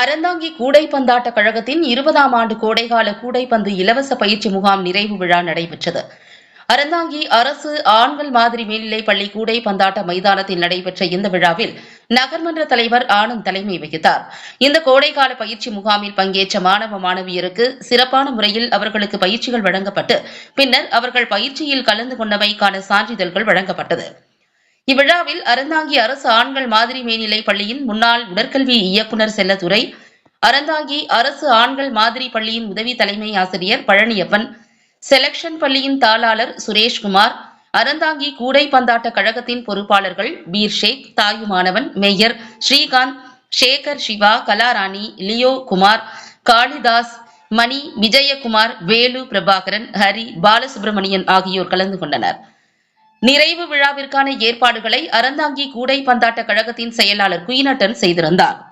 அறந்தாங்கி கூடைப்பந்தாட்ட கழகத்தின் இருபதாம் ஆண்டு கோடைகால கூடைப்பந்து இலவச பயிற்சி முகாம் நிறைவு விழா நடைபெற்றது. அறந்தாங்கி அரசு ஆண்கள் மாதிரி மேல்நிலைப் பள்ளி கூடைப்பந்தாட்ட மைதானத்தில் நடைபெற்ற இந்த விழாவில் நகர்மன்ற தலைவர் ஆனந்த் தலைமை வகித்தார். இந்த கோடைகால பயிற்சி முகாமில் பங்கேற்ற மாணவ மாணவியருக்கு சிறப்பான முறையில் அவர்களுக்கு பயிற்சிகள் வழங்கப்பட்டு பின்னர் அவர்கள் பயிற்சியில் கலந்து கொண்டமைக்கான சான்றிதழ்கள் வழங்கப்பட்டது. இவ்விழாவில் அறந்தாங்கி அரசு ஆண்கள் மாதிரி மேல்நிலை பள்ளியின் முன்னாள் உடற்கல்வி இயக்குநர் செல்லத்துறை அறந்தாங்கி அரசு ஆண்கள் மாதிரி பள்ளியின் உதவி தலைமை ஆசிரியர் பழனியப்பன் செலக்ஷன் பள்ளியின் தாளாளர் சுரேஷ்குமார் அறந்தாங்கி கூடை பந்தாட்ட கழகத்தின் பொறுப்பாளர்கள் பீர் ஷேக் தாயுமானவன் மேயர் ஸ்ரீகாந்த் சேகர் சிவா கலாராணி லியோ குமார் காளிதாஸ் மணி விஜயகுமார் வேலு பிரபாகரன் ஹரி பாலசுப்ரமணியன் ஆகியோர் கலந்து கொண்டனர். நிறைவு விழாவிற்கான ஏற்பாடுகளை அறந்தாங்கி கூடை பந்தாட்ட கழகத்தின் செயலாளர் குயினட்டன் செய்திருந்தார்.